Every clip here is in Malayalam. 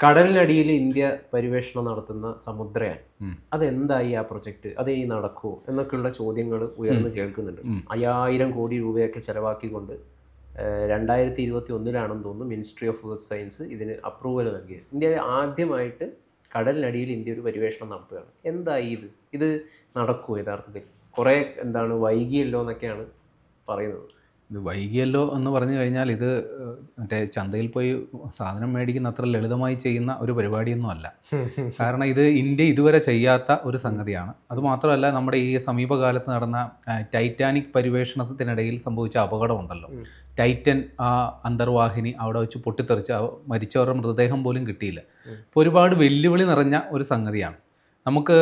കടലിനടിയിൽ ഇന്ത്യ പരിവേഷണം നടത്തുന്ന സമുദ്രയാൻ അതെന്തായി ആ പ്രൊജക്ട്? അത് ഇനി നടക്കുമോ എന്നൊക്കെയുള്ള ചോദ്യങ്ങൾ ഉയർന്നു കേൾക്കുന്നുണ്ട്. അയ്യായിരം കോടി രൂപയൊക്കെ ചെലവാക്കിക്കൊണ്ട് രണ്ടായിരത്തി ഇരുപത്തി ഒന്നിലാണെന്ന് തോന്നുന്നു മിനിസ്ട്രി ഓഫ് എർത്ത് സയൻസ് ഇതിന് അപ്രൂവൽ നൽകിയത്. ഇന്ത്യ ആദ്യമായിട്ട് കടലിനടിയിൽ ഇന്ത്യ ഒരു പരിവേഷണം നടത്തുകയാണ്. എന്തായി ഇത്? ഇത് നടക്കുമോ യഥാർത്ഥത്തിൽ? കുറേ എന്താണ് വൈകിയല്ലോ എന്നൊക്കെയാണ് പറയുന്നത്. ഇത് വൈകിയല്ലോ എന്ന് പറഞ്ഞു കഴിഞ്ഞാൽ ഇത് മറ്റേ ചന്തയിൽ പോയി സാധനം മേടിക്കുന്ന അത്ര ലളിതമായി ചെയ്യുന്ന ഒരു പരിപാടിയൊന്നും അല്ല. കാരണം ഇത് ഇന്ത്യ ഇതുവരെ ചെയ്യാത്ത ഒരു സംഗതിയാണ്. അതുമാത്രമല്ല നമ്മുടെ ഈ സമീപകാലത്ത് നടന്ന ടൈറ്റാനിക് പരിവേഷണത്തിനിടയിൽ സംഭവിച്ച അപകടമുണ്ടല്ലോ. ടൈറ്റൻ ആ അന്തർവാഹിനി അവിടെ വെച്ച് പൊട്ടിത്തെറിച്ച് മരിച്ചവരുടെ മൃതദേഹം പോലും കിട്ടിയില്ല. അപ്പോൾ ഒരുപാട് വെല്ലുവിളി നിറഞ്ഞ ഒരു സംഗതിയാണ്. നമുക്ക്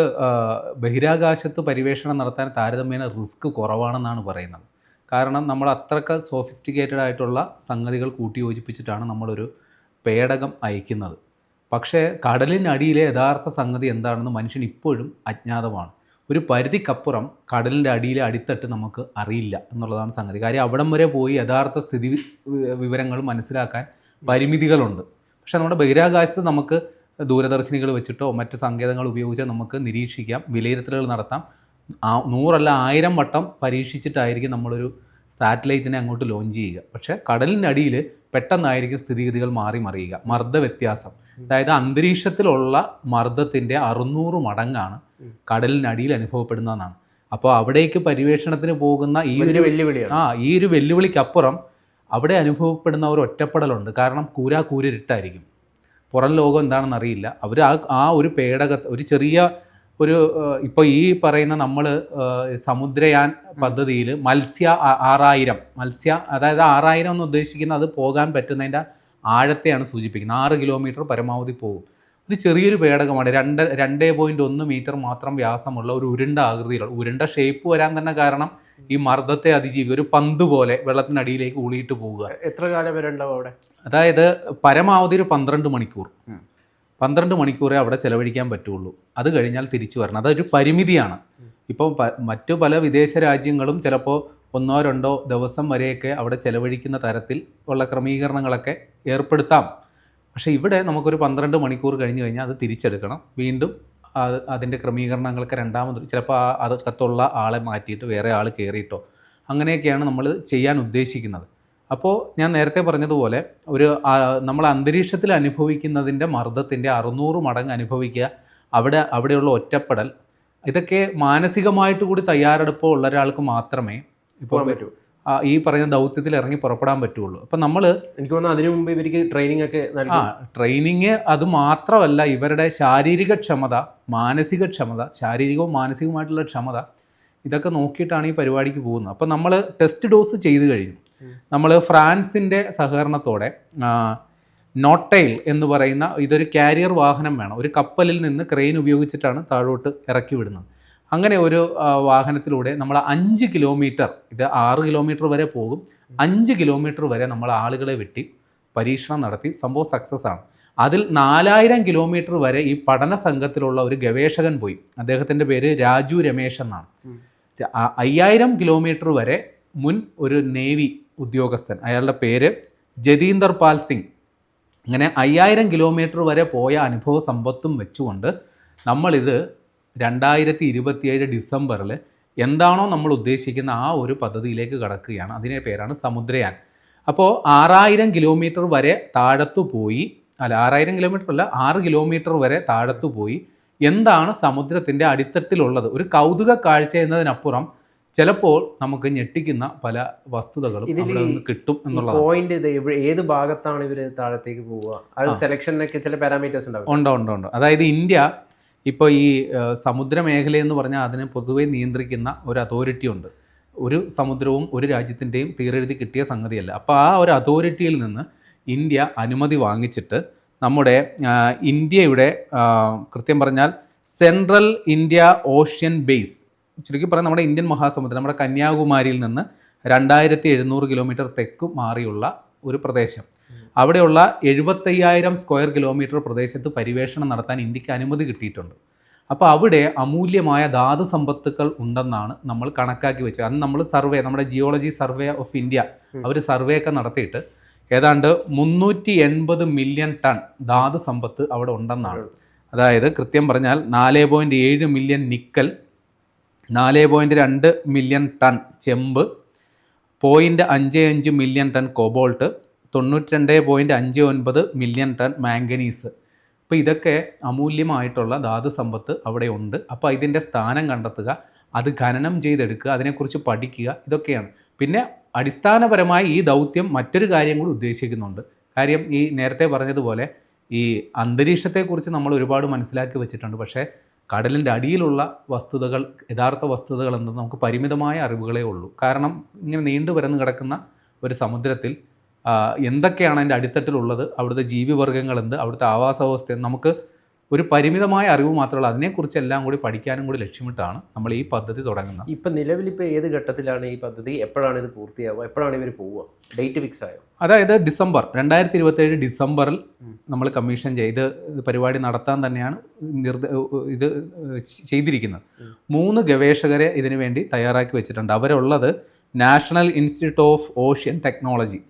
ബഹിരാകാശത്ത് പരിവേഷണം നടത്താൻ താരതമ്യേന റിസ്ക് കുറവാണെന്നാണ് പറയുന്നത്. കാരണം നമ്മൾ അത്രയ്ക്ക് സോഫിസ്റ്റിക്കേറ്റഡ് ആയിട്ടുള്ള സംഗതികൾ കൂട്ടി യോജിപ്പിച്ചിട്ടാണ് നമ്മളൊരു പേടകം അയക്കുന്നത്. പക്ഷേ കടലിനടിയിലെ യഥാർത്ഥ സംഗതി എന്താണെന്ന് മനുഷ്യൻ ഇപ്പോഴും അജ്ഞാതമാണ്. ഒരു പരിധിക്കപ്പുറം കടലിന്റെ അടിയിലെ അടിത്തട്ട് നമുക്ക് അറിയില്ല എന്നുള്ളതാണ് സംഗതി. കാര്യം അവിടം വരെ പോയി യഥാർത്ഥ സ്ഥിതി വിവരങ്ങൾ മനസ്സിലാക്കാൻ പരിമിതികളുണ്ട്. പക്ഷേ നമ്മുടെ ബഹിരാകാശത്ത് നമുക്ക് ദൂരദർശിനികൾ വെച്ചിട്ടോ മറ്റ് സങ്കേതങ്ങൾ ഉപയോഗിച്ചോ നമുക്ക് നിരീക്ഷിക്കാം വിലയിരുത്തലുകൾ നടത്താം. നൂറല്ല ആയിരം വട്ടം പരീക്ഷിച്ചിട്ടായിരിക്കും നമ്മളൊരു സാറ്റലൈറ്റിനെ അങ്ങോട്ട് ലോഞ്ച് ചെയ്യുക. പക്ഷേ കടലിനടിയിൽ പെട്ടെന്നായിരിക്കും സ്ഥിതിഗതികൾ മാറി മറിയുക. മർദ്ദ വ്യത്യാസം. അതായത് അന്തരീക്ഷത്തിലുള്ള മർദ്ദത്തിന്റെ അറുന്നൂറ് മടങ്ങാണ് കടലിനടിയിൽ അനുഭവപ്പെടുന്നതെന്നാണ്. അപ്പോൾ അവിടേക്ക് പരിവേഷണത്തിന് പോകുന്ന ഈ ഒരു വെല്ലുവിളി ആ ഈ ഒരു വെല്ലുവിളിക്കപ്പുറം അവിടെ അനുഭവപ്പെടുന്ന ഒരു ഒറ്റപ്പെടലുണ്ട്. കാരണം കൂരാ കൂരിട്ടായിരിക്കും പുറം ലോകം എന്താണെന്ന് അറിയില്ല അവർ ആ ആ ഒരു പേടകത്ത് ഒരു ചെറിയ ഒരു ഇപ്പോൾ ഈ പറയുന്ന നമ്മൾ സമുദ്രയാൻ പദ്ധതിയിൽ മത്സ്യ ആറായിരം മത്സ്യ അതായത് ആറായിരം എന്ന് ഉദ്ദേശിക്കുന്നത് അത് പോകാൻ പറ്റുന്നതിന്റെ ആഴത്തെയാണ് സൂചിപ്പിക്കുന്നത്. ആറ് കിലോമീറ്റർ പരമാവധി പോകും. ഇത് ചെറിയൊരു പേടകമാണ്. രണ്ട് രണ്ടേ പോയിന്റ് ഒന്ന് മീറ്റർ മാത്രം വ്യാസമുള്ള ഒരു ഉരുണ്ട ആകൃതിയിലുള്ള ഉരുണ്ട ഷേപ്പ് വരാൻ തന്നെ കാരണം ഈ മർദ്ദത്തെ അതിജീവിക്കുക ഒരു പന്ത് പോലെ വെള്ളത്തിനടിയിലേക്ക് ഊളിയിട്ട് പോവുക. എത്ര കാലം വരെ ഉണ്ടാവും അവിടെ? അതായത് പരമാവധി ഒരു പന്ത്രണ്ട് മണിക്കൂർ. പന്ത്രണ്ട് മണിക്കൂറേ അവിടെ ചെലവഴിക്കാൻ പറ്റുള്ളൂ. അത് കഴിഞ്ഞാൽ തിരിച്ചു വരണം. അതൊരു പരിമിതിയാണ്. ഇപ്പോൾ മറ്റു പല വിദേശ രാജ്യങ്ങളും ചിലപ്പോൾ ഒന്നോ രണ്ടോ ദിവസം വരെയൊക്കെ അവിടെ ചെലവഴിക്കുന്ന തരത്തിൽ ഉള്ള ക്രമീകരണങ്ങളൊക്കെ ഏർപ്പെടുത്താം. പക്ഷേ ഇവിടെ നമുക്കൊരു പന്ത്രണ്ട് മണിക്കൂർ കഴിഞ്ഞ് കഴിഞ്ഞാൽ അത് തിരിച്ചെടുക്കണം. വീണ്ടും അത് അതിന്റെ ക്രമീകരണങ്ങളൊക്കെ രണ്ടാമത് ചിലപ്പോൾ ആ അതകത്തുള്ള ആളെ മാറ്റിയിട്ട് വേറെ ആൾ കയറിയിട്ടോ അങ്ങനെയൊക്കെയാണ് നമ്മൾ ചെയ്യാൻ ഉദ്ദേശിക്കുന്നത്. അപ്പോൾ ഞാൻ നേരത്തെ പറഞ്ഞതുപോലെ ഒരു നമ്മൾ അന്തരീക്ഷത്തിൽ അനുഭവിക്കുന്നതിന്റെ മർദ്ദത്തിന്റെ അറുന്നൂറ് മടങ്ങ് അനുഭവിക്കുക അവിടെ അവിടെയുള്ള ഒറ്റപ്പെടൽ ഇതൊക്കെ മാനസികമായിട്ട് കൂടി തയ്യാറെടുപ്പ് ഉള്ള ഒരാൾക്ക് മാത്രമേ ഇപ്പോൾ പറ്റൂ. ഈ പറയുന്ന ദൗത്യത്തിൽ ഇറങ്ങി പുറപ്പെടാൻ പറ്റുള്ളൂ. അപ്പം നമ്മൾ എനിക്ക് തോന്നുന്നു അതിനു മുമ്പ് ഇവർക്ക് ട്രെയിനിങ് ഒക്കെ ആ ട്രെയിനിങ് അത് മാത്രമല്ല ഇവരുടെ ശാരീരിക ക്ഷമത മാനസിക ക്ഷമത ശാരീരികവും മാനസികവുമായിട്ടുള്ള ക്ഷമത ഇതൊക്കെ നോക്കിയിട്ടാണ് ഈ പരിപാടിക്ക് പോകുന്നത്. അപ്പോൾ നമ്മൾ ടെസ്റ്റ് ഡോസ് ചെയ്ത് കഴിഞ്ഞു. നമ്മൾ ഫ്രാൻസിന്റെ സഹകരണത്തോടെ ആ, നോട്ടൈൽ എന്ന് പറയുന്ന ഇതൊരു കാരിയർ വാഹനം വേണം. ഒരു കപ്പലിൽ നിന്ന് ക്രെയിൻ ഉപയോഗിച്ചിട്ടാണ് താഴോട്ട് ഇറക്കി വിടുന്നത്. അങ്ങനെ ഒരു വാഹനത്തിലൂടെ നമ്മൾ അഞ്ച് കിലോമീറ്റർ ഇത് ആറ് കിലോമീറ്റർ വരെ പോകും. അഞ്ച് കിലോമീറ്റർ വരെ നമ്മൾ ആളുകളെ വെട്ടി പരീക്ഷണം നടത്തി. സംഭവം സക്സസ് ആണ്. അതിൽ നാലായിരം കിലോമീറ്റർ വരെ ഈ പഠന സംഘത്തിലുള്ള ഒരു ഗവേഷകൻ പോയി. അദ്ദേഹത്തിന്റെ പേര് രാജു രമേശ് എന്നാണ്. അയ്യായിരം കിലോമീറ്റർ വരെ മുൻ ഒരു നേവി ഉദ്യോഗസ്ഥൻ. അയാളുടെ പേര് ജതീന്ദർ പാൽ സിംഗ്. അങ്ങനെ അയ്യായിരം കിലോമീറ്റർ വരെ പോയ അനുഭവ സമ്പത്തും വെച്ചുകൊണ്ട് നമ്മളിത് രണ്ടായിരത്തി ഇരുപത്തിയേഴ് ഡിസംബറിൽ എന്താണോ നമ്മൾ ഉദ്ദേശിക്കുന്ന ആ ഒരു പദ്ധതിയിലേക്ക് കടക്കുകയാണ്. അതിനെ പേരാണ് സമുദ്രയാൻ. അപ്പോൾ ആറായിരം കിലോമീറ്റർ വരെ താഴത്തു പോയി അല്ല ആറായിരം കിലോമീറ്റർ അല്ല ആറ് കിലോമീറ്റർ വരെ താഴത്തു പോയി. എന്താണ് സമുദ്രത്തിന്റെ അടിത്തട്ടിലുള്ളത്? ഒരു കൗതുക കാഴ്ച എന്നതിനപ്പുറം ചിലപ്പോൾ നമുക്ക് ഞെട്ടിക്കുന്ന പല വസ്തുതകളും ഇതിൽ കിട്ടും എന്നുള്ള പോയിന്റ് ഇത് ഏത് ഭാഗത്താണ് ഇവർ താഴത്തേക്ക് പോവുക? അത് സെലക്ഷനൊക്കെ ചില പാരാമീറ്റേഴ്സ് ഉണ്ടാവും ഉണ്ടോ ഉണ്ടോ ഉണ്ടോ. അതായത് ഇന്ത്യ ഇപ്പോൾ ഈ സമുദ്രമേഖല എന്ന് പറഞ്ഞാൽ അതിനെ പൊതുവെ നിയന്ത്രിക്കുന്ന ഒരു അതോറിറ്റി ഉണ്ട്. ഒരു സമുദ്രവും ഒരു രാജ്യത്തിന്റെയും തീരെഴുതി കിട്ടിയ സംഗതിയല്ല. അപ്പോൾ ആ ഒരു അതോറിറ്റിയിൽ നിന്ന് ഇന്ത്യ അനുമതി വാങ്ങിച്ചിട്ട് നമ്മുടെ ഇന്ത്യയുടെ കൃത്യം പറഞ്ഞാൽ സെൻട്രൽ ഇന്ത്യ ഓഷ്യൻ ബേസ് ചുരുക്കി പറയാം നമ്മുടെ ഇന്ത്യൻ മഹാസമുദ്രം നമ്മുടെ കന്യാകുമാരിയിൽ നിന്ന് രണ്ടായിരത്തി എഴുന്നൂറ് കിലോമീറ്റർ തെക്ക് മാറിയുള്ള ഒരു പ്രദേശം. അവിടെയുള്ള എഴുപത്തയ്യായിരം സ്ക്വയർ കിലോമീറ്റർ പ്രദേശത്ത് പരിവേഷണം നടത്താൻ ഇന്ത്യയ്ക്ക് അനുമതി കിട്ടിയിട്ടുണ്ട്. അപ്പോൾ അവിടെ അമൂല്യമായ ധാതു സമ്പത്തുക്കൾ ഉണ്ടെന്നാണ് നമ്മൾ കണക്കാക്കി വെച്ചത്. അന്ന് നമ്മൾ സർവേ നമ്മുടെ ജിയോളജി സർവേ ഓഫ് ഇന്ത്യ അവർ സർവേ ഒക്കെ നടത്തിയിട്ട് ഏതാണ്ട് മുന്നൂറ്റി എൺപത് മില്യൺ ടൺ ധാതു സമ്പത്ത് അവിടെ ഉണ്ടെന്നാണ്. അതായത് കൃത്യം പറഞ്ഞാൽ നാല് പോയിന്റ് ഏഴ് മില്യൺ നിക്കൽ നാല് പോയിന്റ് രണ്ട് മില്യൺ ടൺ ചെമ്പ് പോയിന്റ് അഞ്ച് അഞ്ച് മില്യൺ ടൺ കോബോൾട്ട് തൊണ്ണൂറ്റി രണ്ട് പോയിന്റ് അഞ്ച് ഒൻപത് മില്യൺ ടൺ മാംഗനീസ്. അപ്പോൾ ഇതൊക്കെ അമൂല്യമായിട്ടുള്ള ധാതു സമ്പത്ത് അവിടെ ഉണ്ട്. അപ്പോൾ ഇതിന്റെ സ്ഥാനം കണ്ടെത്തുക അത് ഖനനം ചെയ്തെടുക്കുക അതിനെക്കുറിച്ച് പഠിക്കുക ഇതൊക്കെയാണ്. പിന്നെ അടിസ്ഥാനപരമായി ഈ ദൗത്യം മറ്റൊരു കാര്യം കൂടി ഉദ്ദേശിക്കുന്നുണ്ട്. കാര്യം ഈ നേരത്തെ പറഞ്ഞതുപോലെ ഈ അന്തരീക്ഷത്തെക്കുറിച്ച് നമ്മൾ ഒരുപാട് മനസ്സിലാക്കി വെച്ചിട്ടുണ്ട്. പക്ഷേ കടലിന്റെ അടിയിലുള്ള വസ്തുതകൾ യഥാർത്ഥ വസ്തുതകൾ എന്തെന്ന് നമുക്ക് പരിമിതമായ അറിവുകളേ ഉള്ളൂ. കാരണം ഇങ്ങനെ നീണ്ടു പരന്ന് കിടക്കുന്ന ഒരു സമുദ്രത്തിൽ എന്തൊക്കെയാണ് അതിന്റെ അടിത്തട്ടിലുള്ളത് അവിടുത്തെ ജീവിവർഗങ്ങൾ എന്ത് അവിടുത്തെ ആവാസവ്യവസ്ഥ നമുക്ക് ഒരു പരിമിതമായ അറിവ് മാത്രമല്ല അതിനെക്കുറിച്ച് എല്ലാം കൂടി പഠിക്കാനും കൂടി ലക്ഷ്യമിട്ടാണ് നമ്മൾ ഈ പദ്ധതി തുടങ്ങുന്നത്. ഇപ്പം നിലവിൽ ഇപ്പൊ ഏത് ഘട്ടത്തിലാണ് ഈ പദ്ധതി? എപ്പോഴാണ് ഇത് പൂർത്തിയാവുക? എപ്പോഴാണ് ഇവർ പോവുക? ഡേറ്റ് ഫിക്സ് ആയോ? അതായത് ഡിസംബർ രണ്ടായിരത്തി ഇരുപത്തേഴ് ഡിസംബറിൽ നമ്മൾ കമ്മീഷൻ ചെയ്ത് പരിപാടി നടത്താൻ തന്നെയാണ് നിർദ്ദ ഇത് ചെയ്തിരിക്കുന്നത്. മൂന്ന് ഗവേഷകരെ ഇതിനു വേണ്ടി തയ്യാറാക്കി വെച്ചിട്ടുണ്ട്. അവരുള്ളത് national institute of ocean technology.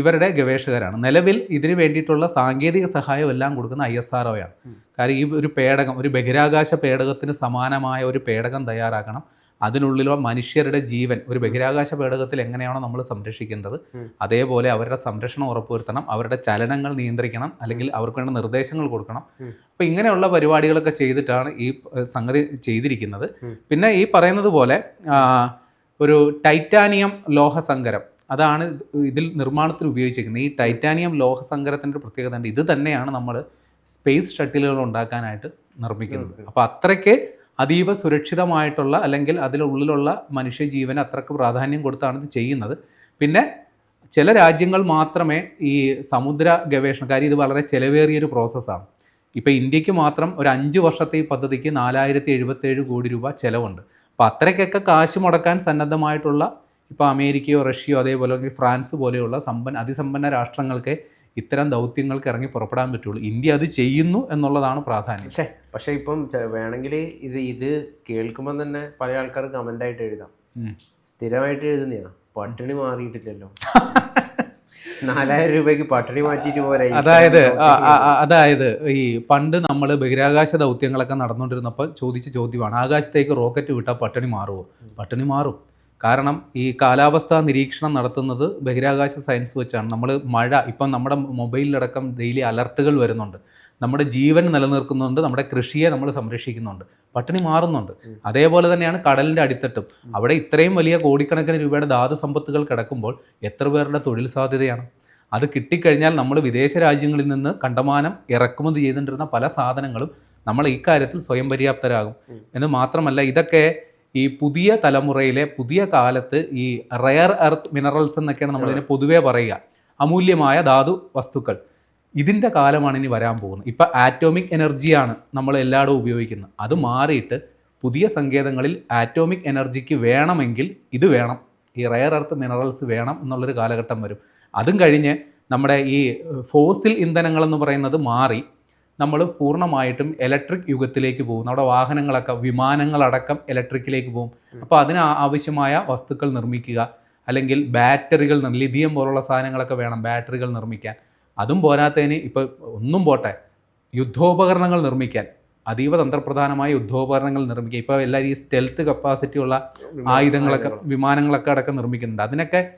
ഇവരുടെ ഗവേഷകരാണ്. നിലവിൽ ഇതിന് വേണ്ടിയിട്ടുള്ള സാങ്കേതിക സഹായം എല്ലാം കൊടുക്കുന്ന ഐ എസ് ആർ ആണ് കാര്യം ഈ ഒരു പേടകം ഒരു ബഹിരാകാശ പേടകത്തിന് സമാനമായ ഒരു പേടകം തയ്യാറാക്കണം. അതിനുള്ളിലോ മനുഷ്യരുടെ ജീവൻ ഒരു ബഹിരാകാശ പേടകത്തിൽ എങ്ങനെയാണോ നമ്മൾ സംരക്ഷിക്കേണ്ടത് അതേപോലെ അവരുടെ സംരക്ഷണം ഉറപ്പുവരുത്തണം അവരുടെ ചലനങ്ങൾ നിയന്ത്രിക്കണം അല്ലെങ്കിൽ അവർക്ക് വേണ്ട നിർദ്ദേശങ്ങൾ കൊടുക്കണം. അപ്പം ഇങ്ങനെയുള്ള പരിപാടികളൊക്കെ ചെയ്തിട്ടാണ് ഈ സംഗതി ചെയ്തിരിക്കുന്നത്. പിന്നെ ഈ പറയുന്നത് പോലെ ഒരു ടൈറ്റാനിയം ലോഹസങ്കരം അതാണ് ഇതിൽ നിർമ്മാണത്തിൽ ഉപയോഗിച്ചിരിക്കുന്നത്. ഈ ടൈറ്റാനിയം ലോഹസങ്കരത്തിന്റെ ഒരു പ്രത്യേകത ഉണ്ട് ഇത് തന്നെയാണ് നമ്മൾ സ്പേസ് ഷട്ടിലുകൾ ഉണ്ടാക്കാനായിട്ട് നിർമ്മിക്കുന്നത്. അപ്പോൾ അത്രയ്ക്ക് അതീവ സുരക്ഷിതമായിട്ടുള്ള അല്ലെങ്കിൽ അതിലുള്ളിലുള്ള മനുഷ്യജീവന് അത്രയ്ക്ക് പ്രാധാന്യം കൊടുത്താണ് ഇത് ചെയ്യുന്നത്. പിന്നെ ചില രാജ്യങ്ങൾ മാത്രമേ ഈ സമുദ്ര ഗവേഷണം കാര്യം ഇത് വളരെ ചിലവേറിയൊരു പ്രോസസ്സാണ്. ഇപ്പോൾ ഇന്ത്യയ്ക്ക് മാത്രം ഒരു അഞ്ച് വർഷത്തെ ഈ പദ്ധതിക്ക് നാലായിരത്തി എഴുപത്തേഴ് കോടി രൂപ ചിലവുണ്ട്. അപ്പോൾ അത്രയ്ക്കൊക്കെ കാശ് മുടക്കാൻ സന്നദ്ധമായിട്ടുള്ള ഇപ്പോൾ അമേരിക്കയോ റഷ്യയോ അതേപോലെ അല്ലെങ്കിൽ ഫ്രാൻസ് പോലെയുള്ള സമ്പന്ന അതിസമ്പന്ന രാഷ്ട്രങ്ങൾക്ക് ഇത്തരം ദൗത്യങ്ങൾക്ക് ഇറങ്ങി പുറപ്പെടാൻ പറ്റുള്ളൂ. ഇന്ത്യ അത് ചെയ്യുന്നു എന്നുള്ളതാണ് പ്രാധാന്യം. പക്ഷേ പക്ഷേ ഇപ്പം വേണമെങ്കിൽ ഇത് ഇത് കേൾക്കുമ്പോൾ തന്നെ പല ആൾക്കാർ കമന്റായിട്ട് എഴുതാം. സ്ഥിരമായിട്ട് എഴുതുന്നതാണ് പട്ടിണി മാറിയിട്ടില്ലല്ലോ. നാലായിരം രൂപയ്ക്ക് പട്ടിണി മാറ്റിയിട്ട് പോരാ അതായത് അതായത് ഈ പണ്ട് നമ്മൾ ബഹിരാകാശ ദൗത്യങ്ങളൊക്കെ നടന്നുകൊണ്ടിരുന്നപ്പോൾ ചോദിച്ച ചോദ്യമാണ് ആകാശത്തേക്ക് റോക്കറ്റ് വിട്ടാൽ പട്ടിണി മാറുമോ പട്ടിണി മാറും. കാരണം ഈ കാലാവസ്ഥാ നിരീക്ഷണം നടത്തുന്നത് ബഹിരാകാശ സയൻസ് വെച്ചാണ്. നമ്മൾ മഴ ഇപ്പം നമ്മുടെ മൊബൈലിലടക്കം ഡെയിലി അലർട്ടുകൾ വരുന്നുണ്ട്. നമ്മുടെ ജീവൻ നിലനിർത്തുന്നുണ്ട് നമ്മുടെ കൃഷിയെ നമ്മൾ സംരക്ഷിക്കുന്നുണ്ട്. പട്ടിണി മാറുന്നുണ്ട്. അതേപോലെ തന്നെയാണ് കടലിന്റെ അടിത്തട്ടും. അവിടെ ഇത്രയും വലിയ കോടിക്കണക്കിന് രൂപയുടെ ധാതു സമ്പത്തുകൾ കിടക്കുമ്പോൾ എത്ര പേരുടെ തൊഴിൽ സാധ്യതയാണ്? അത് കിട്ടിക്കഴിഞ്ഞാൽ നമ്മൾ വിദേശ രാജ്യങ്ങളിൽ നിന്ന് കണ്ടമാനം ഇറക്കുമതി ചെയ്തുകൊണ്ടിരുന്ന പല സാധനങ്ങളും നമ്മൾ ഇക്കാര്യത്തിൽ സ്വയം പര്യാപ്തരാകും. എന്ന് മാത്രമല്ല ഇതൊക്കെ ഈ പുതിയ തലമുറയിലെ പുതിയ കാലത്ത് ഈ റയർ എർത്ത് മിനറൽസ് എന്നൊക്കെയാണ് നമ്മളിതിനെ പൊതുവേ പറയുക. അമൂല്യമായ ധാതു വസ്തുക്കൾ. ഇതിന്റെ കാലമാണ് ഇനി വരാൻ പോകുന്നത്. ഇപ്പം ആറ്റോമിക് എനർജിയാണ് നമ്മൾ എല്ലായിടവും ഉപയോഗിക്കുന്നത്. അത് മാറിയിട്ട് പുതിയ സങ്കേതങ്ങളിൽ ആറ്റോമിക് എനർജിക്ക് വേണമെങ്കിൽ ഇത് വേണം. ഈ റയർ എർത്ത് മിനറൽസ് വേണം എന്നുള്ളൊരു കാലഘട്ടം വരും. അതും കഴിഞ്ഞ് നമ്മുടെ ഈ ഫോസിൽ ഇന്ധനങ്ങളെന്ന് പറയുന്നത് മാറി. നമ്മൾ പൂർണമായിട്ടും ഇലക്ട്രിക് യുഗത്തിലേക്ക് പോകും. നമ്മുടെ വാഹനങ്ങളൊക്കെ വിമാനങ്ങളടക്കം ഇലക്ട്രിക്കിലേക്ക് പോകും. അപ്പോൾ അതിന് ആവശ്യമായ വസ്തുക്കൾ നിർമ്മിക്കുക. അല്ലെങ്കിൽ ബാറ്ററികൾ ലിഥിയം പോലുള്ള സാധനങ്ങളൊക്കെ വേണം ബാറ്ററികൾ നിർമ്മിക്കാൻ. അതും പോരാത്തതിന് ഇപ്പോൾ ഒന്നും പോട്ടെ. യുദ്ധോപകരണങ്ങൾ നിർമ്മിക്കാൻ. അതീവ തന്ത്രപ്രധാനമായ യുദ്ധോപകരണങ്ങൾ നിർമ്മിക്കുക. ഇപ്പോൾ എല്ലാവരും ഈ സ്റ്റെൽത്ത് കപ്പാസിറ്റി ഉള്ള ആയുധങ്ങളൊക്കെ വിമാനങ്ങളൊക്കെ അടക്കം നിർമ്മിക്കുന്നുണ്ട്. അതിനൊക്കെ